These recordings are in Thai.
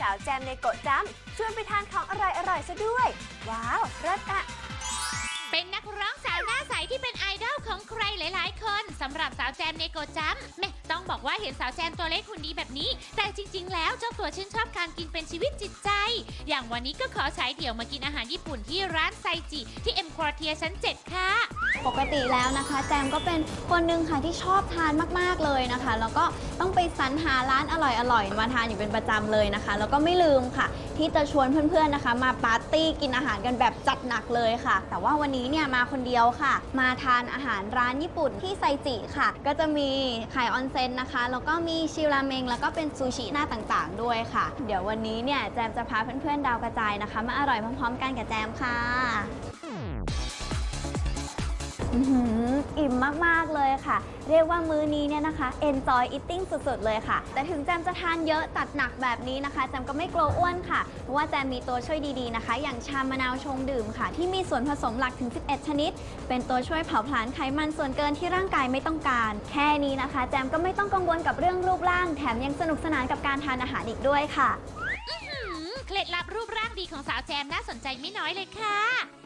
สาวแจมในโกะจ้ำชวนไปทานของอร่อยๆซะด้วย ว้าวเลิศอะเป็นนักร้องสาวหน้าใสที่เป็นไอดอลของใครหลาย ๆ คนสำหรับสาวแจมในโกจัมแม่ต้องบอกว่าเห็นสาวแจมตัวเล็กหุ่นดีแบบนี้ แต่จริง ๆ แล้วเจ้าตัวชื่นชอบการกินเป็นชีวิตจิตใจ อย่างวันนี้ก็ขอใช้เดี่ยวมากินอาหารญี่ปุ่นที่ร้านไซจิที่เอ็มควอเทียชั้น 7 ค่ะ ปกติแล้วนะคะ แจมก็เป็นคนหนึ่งค่ะที่ชอบทานมากๆเลยนะคะ แล้วก็ต้องไปสรรหาร้านอร่อยๆมาทานอยู่เป็นประจำเลยนะคะ แล้วก็ไม่ลืมค่ะ ที่จะชวนเพื่อนๆนะคะ มาปาร์ตี้กินอาหารกันแบบจัดหนักเลยค่ะ แต่ว่าวันนี้เนี่ยมาคนเดียวค่ะ มาทานอาหารร้านญี่ปุ่นที่ไซจิค่ะ ก็จะมีไข่ออนเซ็นนะคะ แล้วก็มีชิราเมง แล้วก็เป็นซูชิหน้าต่างๆ ด้วยค่ะ เดี๋ยววันนี้เนี่ยแจมจะพาเพื่อนๆดาวกระจายนะคะ มาอร่อยพร้อมๆ กันกับแจมค่ะ อื้อหืออิ่มมาก ๆ เลยค่ะ เรียกว่ามื้อนี้เนี่ยนะคะ enjoy eating สุด ๆ เลยค่ะ แต่ถึงแจมจะทานเยอะตัดหนักแบบนี้นะคะแจมก็ไม่กลัวอ้วนค่ะ เพราะว่าแจมมีตัวช่วยดีๆนะคะ อย่างชามะนาวชงดื่มค่ะ ที่มีส่วนผสมหลักถึง 11 ชนิด เป็นตัวช่วยเผาผลาญไขมันส่วนเกินที่ร่างกายไม่ต้องการ แค่นี้นะคะ แจมก็ไม่ต้องกังวลกับเรื่องรูปร่าง แถมยังสนุกสนานกับการทานอาหารอีกด้วยค่ะ เคล็ดลับรูปร่างดีของสาวแจมน่าสนใจไม่น้อยเลยค่ะ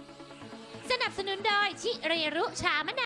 สนับสนุนโดยชิเรรุชามะนาว